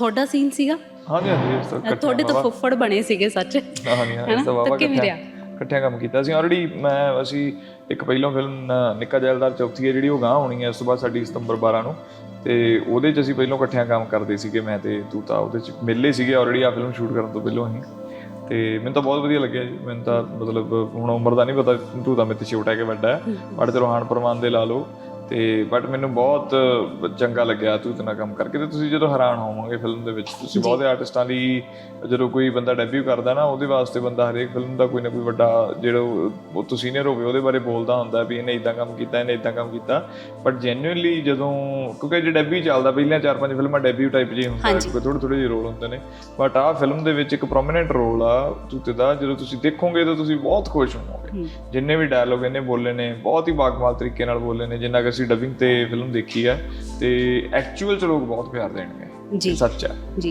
ਤੁਹਾਡਾ ਸੀਨ ਸੀਗਾ? ਹਾਂਜੀ ਹਾਂਜੀ ਇਸ ਤਰ੍ਹਾਂ ਤੁਹਾਡੇ ਤਾਂ ਫੁੱਫੜ ਬਣੇ ਸੀਗੇ ਸੱਚ। ਹਾਂਜੀ ਹਾਂ ਇਸ ਤੋਂ ਤਾਂ ਬਾਬਾ ਕਿਵੇਂ ਰਿਹਾ? ਇਕੱਠਿਆਂ ਕੰਮ ਕੀਤਾ। ਸੀ ਆਲਰੇਡੀ ਮੈਂ ਅਸੀਂ ਇੱਕ ਪਹਿਲੋਂ ਫਿਲਮ ਨਿੱਕਾ ਜੈਲਦਾਰ ਚੌਥੀ ਹੈ ਜਿਹੜੀ ਉਹ ਗਾਂ ਹੋਣੀ ਹੈ ਉਸ ਤੋਂ ਬਾਅਦ ਸਾਡੀ ਸਤੰਬਰ 12 ਨੂੰ। ਤੇ ਉਹਦੇ 'ਚ ਅਸੀਂ ਪਹਿਲੋਂ ਇਕੱਠਿਆਂ ਕੰਮ ਕਰਦੇ ਸੀਗੇ ਮੈਂ ਤੇ ਤੂਤਾ ਉਹਦੇ 'ਚ ਮਿਲੇ ਸੀਗੇ ਆਲਰੇਡੀ ਆ ਫਿਲਮ ਸ਼ੂਟ ਕਰਨ ਤੋਂ ਪਹਿਲੋਂ ਅਸੀਂ। ਤੇ ਮੈਨੂੰ ਤਾਂ ਬਹੁਤ ਵਧੀਆ ਲੱਗਿਆ ਜੀ। ਮੈਨੂੰ ਤਾਂ ਮਤਲਬ ਹੁਣ ਉਮਰ ਦਾ ਨਹੀਂ ਪਤਾ ਤੂਤਾ ਮੇਰੇ ਤੋਂ ਛੋਟਾ ਹੈ ਕਿ ਵੱਡਾ ਹੈ। ਬਟ ਤੇ ਰੋਹਾਨ ਪਰਮਾਨ ਦੇ ਲਾ ਲਓ। ਤੇ ਬਟ ਮੈਨੂੰ ਬਹੁਤ ਚੰਗਾ ਲੱਗਿਆ ਤੂਤ ਨਾਲ ਕੰਮ ਕਰਕੇ ਤੇ ਤੁਸੀਂ ਜਦੋਂ ਹੈਰਾਨ ਹੋਵੋਗੇ ਫਿਲਮ ਦੇ ਵਿੱਚ ਤੁਸੀਂ ਬਹੁਤੇ ਆਰਟਿਸਟਾਂ ਲਈ ਜਦੋਂ ਕੋਈ ਬੰਦਾ ਡੈਬਿਊ ਕਰਦਾ ਨਾ ਉਹਦੇ ਵਾਸਤੇ ਬੰਦਾ ਹਰੇਕ ਫਿਲਮ ਦਾ ਕੋਈ ਨਾ ਕੋਈ ਵੱਡਾ ਜਿਹੜਾ ਉਹ ਤੋਂ ਸੀਨੀਅਰ ਹੋਵੇ ਉਹਦੇ ਬਾਰੇ ਬੋਲਦਾ ਹੁੰਦਾ ਵੀ ਇਹਨੇ ਇਦਾਂ ਕੰਮ ਕੀਤਾ ਇਹਨੇ ਇਦਾਂ ਕੰਮ ਕੀਤਾ। ਬਟ ਜੈਨੂਇਨਲੀ ਜਦੋਂ ਕਿਉਂਕਿ ਜੇ ਡੈਬਿਊ ਚੱਲਦਾ ਪਹਿਲੀਆਂ ਚਾਰ ਪੰਜ ਫਿਲਮਾਂ ਡੈਬਿਊ ਟਾਈਪ ਜਿਹੇ ਹੁੰਦਾ ਕੋਈ ਥੋੜੇ ਥੋੜੇ ਜਿਹੇ ਰੋਲ ਹੁੰਦੇ ਨੇ। ਬਟ ਆਹ ਫਿਲਮ ਦੇ ਵਿੱਚ ਇੱਕ ਪ੍ਰੋਮਿਨੈਂਟ ਰੋਲ ਆ ਤੂਤੇ ਦਾ ਜਦੋਂ ਤੁਸੀਂ ਦੇਖੋਗੇ ਤਾਂ ਤੁਸੀਂ ਬਹੁਤ ਖੁਸ਼ ਹੋਵੋਗੇ। ਜਿੰਨੇ ਵੀ ਡਾਇਲੋਗ ਇਹਨੇ ਬੋਲੇ ਨੇ ਬਹੁਤ ਹੀ ਬਾਕਮਾਲ ਤਰੀਕੇ ਨਾਲ ਬੋਲੇ ਨੇ ਜਿੰਨਾ ਕਿ ਅਸੀਂ ਡਬਿੰਗ ਤੇ ਫਿਲਮ ਦੇਖੀ ਆ ਤੇ ਐਕਚੁਅਲ ਚ ਲੋਕ ਬਹੁਤ ਪਿਆਰ ਦੇਣਗੇ। ਜੀ। ਸੱਚ ਆ। ਜੀ।